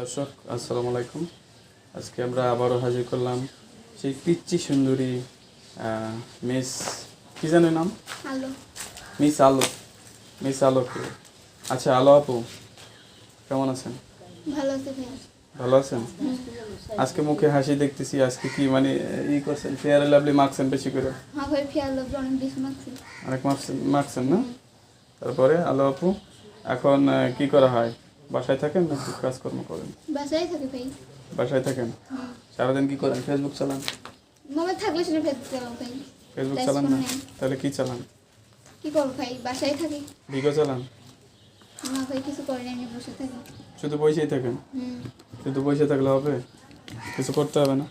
দর্শক আসসালামু আলাইকুম। আজকে আমরা আবারও হাজির করলাম সেই পিচ্চি সুন্দরী মিস কি জানে নাম? মিস আলো। মিস আলোকে আচ্ছা আলো আপু কেমন আছেন? ভালো আছে ভালো আছেন? আজকে মুখে হাসি দেখতেছি আজকে কি মানে ই করছেন ফেয়ার লাভলি মাখছেন বেশি করে? হ্যাঁ অনেক মাখছেন না? তারপরে আলো আপু এখন কি করা হয়? বাসায় থাকেন নাকি কাজকর্ম করেন? বাসায় থাকে ভাই। বাসায় থাকেন। সারাদিন কি করেন? ফেসবুক চালান? মোবাইল থাকলে সেটা ফেসবুক চালাও ভাই। ফেসবুক চালান না? তাহলে কি চালান? কি করব ভাই? বাসায় থাকি। ভিগো চালান? না ভাই কিছু করি না আমি বসে থাকি। শুধু বসেই থাকেন? শুধু বসে থাকলে হবে? কিছু করতে হবে না?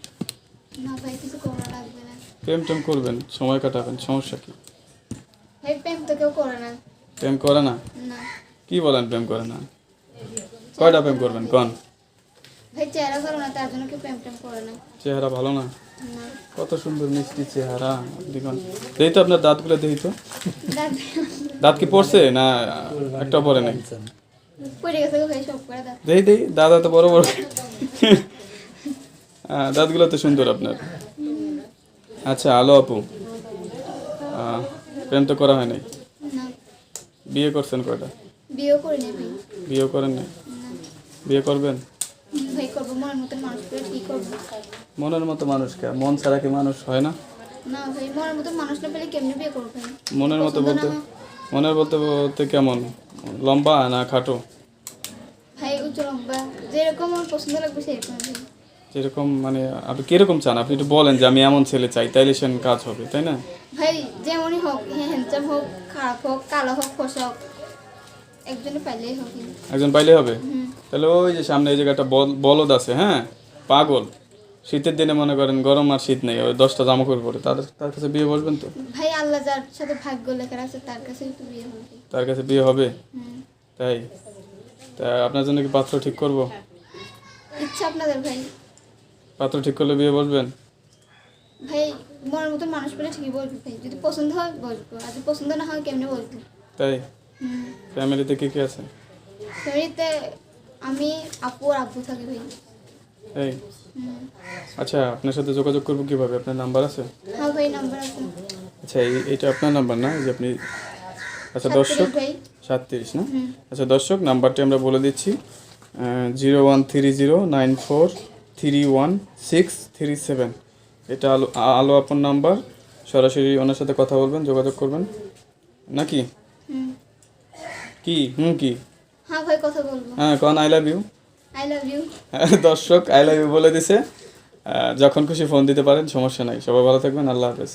না ভাই কিছু করা লাগবে না। প্রেম টেম করবেন? সময় কাটাবেন? সমস্যা কি? ভাই প্রেম তো কেউ করে না। প্রেম করে না? না। কি বলেন প্রেম করে না? কয়টা প্রেম করবেন? কন? ভাই চেহারা ভালো না তার জন্য কেউ প্রেম টেম করে না। চেহারা ভালো না? না। কত সুন্দর মিষ্টি চেহারা দেখুন। দেখি তো আপনার দাঁতগুলো দেখি তো। দাঁত কি পড়ছে না একটা পরে নাই? দেখি দেখি দাদা তো বড় বড়। হ্যাঁ দাঁতগুলো তো সুন্দর আপনার। আচ্ছা আলো আপু। প্রেম তো করা হয় নাই? বিয়ে করছেন কয়টা? বিয়ে করেন নাই? বিয়ে করবেন? মনের মতো মানুষ কি মানুষকে মন ছাড়া কি মানুষ হয় না? মনের মতো বলতে মনের বলতে বলতে কেমন? লম্বা না খাটো? যেরকম মানে আপনি কীরকম চান? আপনি একটু বলেন যে আমি এমন ছেলে চাই তাইলে সেন কাজ হবে তাই না? ভাই যেমনই হোক হ্যান্ডসাম হোক খারাপ হোক কালো হোক ফসা হোক একজনে পাইলেই হোক একজন পাইলে হবে? হুম। তাহলে ওই যে সামনে এই জায়গাটা বল- বলদ আছে হ্যাঁ? পাগল। শীতের দিনে মনে করেন গরম আর শীত নেই ওই দশটা জামা কাপড় পরে। তাদের তার কাছে বিয়ে বসবেন তো? ভাই আল্লাহ যার সাথে ভাগ্য লেখা আছে তার কাছেই তো বিয়ে হবে। তার কাছে বিয়ে হবে? তাই? তা আপনার জন্য কি পাত্র ঠিক করব? ইচ্ছা আপনাদের ভাই। পাত্র ঠিক করলে বিয়ে বসবেন ভাই মনের মতো মানুষ পেলে ঠিকই বলব ভাই। যদি পছন্দ হয় বলব। আর যদি পছন্দ না হয় কেমনি বলব? তাই? ফ্যামিলিতে কি কি আছে? ফ্যামিলিতে আমি আপু আর আব্বু থাকি ভাই এই? আচ্ছা আপনার সাথে যোগাযোগ করব কীভাবে? আপনার নাম্বার আছে? হ্যাঁ ভাই নাম্বার আছে। আচ্ছা এই- এইটা আপনার নাম্বার না? এই যে আপনি আচ্ছা দর্শক সাতত্রিশ না? আচ্ছা দর্শক নাম্বারটি আমরা বলে দিচ্ছি zero one three zero nine four three one six three seven. এটা আলো আলো আপন নাম্বার। সরাসরি ওনার সাথে কথা বলবেন যোগাযোগ করবেন। নাকি? কি? হুম কি? হ্যাঁ কথা বলব। হ্যাঁ কন I love you I love you দর্শক আই লাভ ইউ বলে দিছে। যখন খুশি ফোন দিতে পারেন সমস্যা নাই। সবাই ভালো থাকবেন আল্লাহ হাফেজ।